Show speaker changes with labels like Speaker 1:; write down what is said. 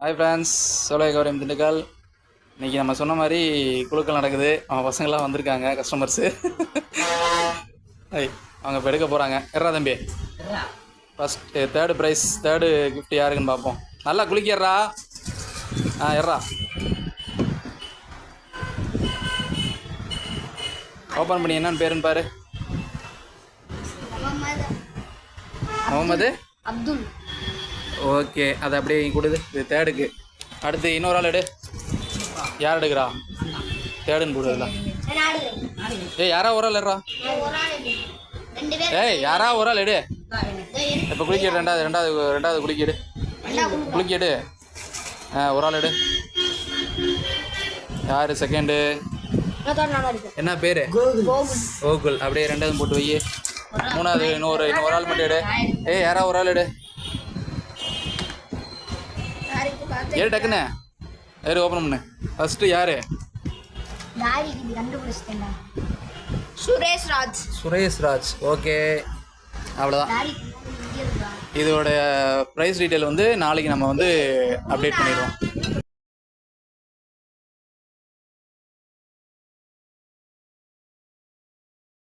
Speaker 1: Hi friends சோலை கௌரியம் திண்டுக்கல். இன்னைக்கு நம்ம சொன்ன மாதிரி குழுக்கள் நடக்குது. அவங்க பசங்களாம் வந்திருக்காங்க கஸ்டமர்ஸு ஐய் அவங்க இப்போ எடுக்க போகிறாங்க எறா தம்பி. First third prize third gift யாருக்குன்னு பார்ப்போம் நல்லா குளிக்கிறா ஆ எறா ஓப்பன் பண்ணி என்னன்னு பேருன்னு பாரு. முகமது?
Speaker 2: அப்துல்.
Speaker 1: ஓகே அதை அப்படியே கொடுது. இது தேர்டுக்கு அடுத்து இன்னொரு ஆள் எடு. யார் எடுக்கிறா? தேர்டுன்னு கொடுதுல ஏய் யாரா ஒரு ஆள் எடுறா? ஏய் யாரா ஒரு ஆள் எடு. இப்போ குளிக்கிடு ரெண்டாவது ரெண்டாவது ரெண்டாவது குளிக்கிடு குளிக்கிடு ஆ ஒரு ஆள் எடு. யார் செகண்டு என்ன பேர்? கோகுல். அப்படியே ரெண்டாவது போட்டு வை மூணாவது இன்னொரு இன்னொரு ஆள் மட்டும் எடு. ஏய் யாரா ஒரு ஆள் எடு. ஏறு டக்குன்னு. ஏறு ஓப்பன் பண்ணு. ஃபஸ்ட்டு யாரு?
Speaker 2: கண்டுபிடிச்சிட்டேன்டா. சுரேஷ் ராஜ்
Speaker 1: சுரேஷ் ராஜ் ஓகே அவ்வளோதான்
Speaker 2: தாரிக்கு
Speaker 1: இதோட ப்ரைஸ் டீட்டெயில் வந்து நாளைக்கு நம்ம வந்து அப்டேட் பண்ணிடுவோம்.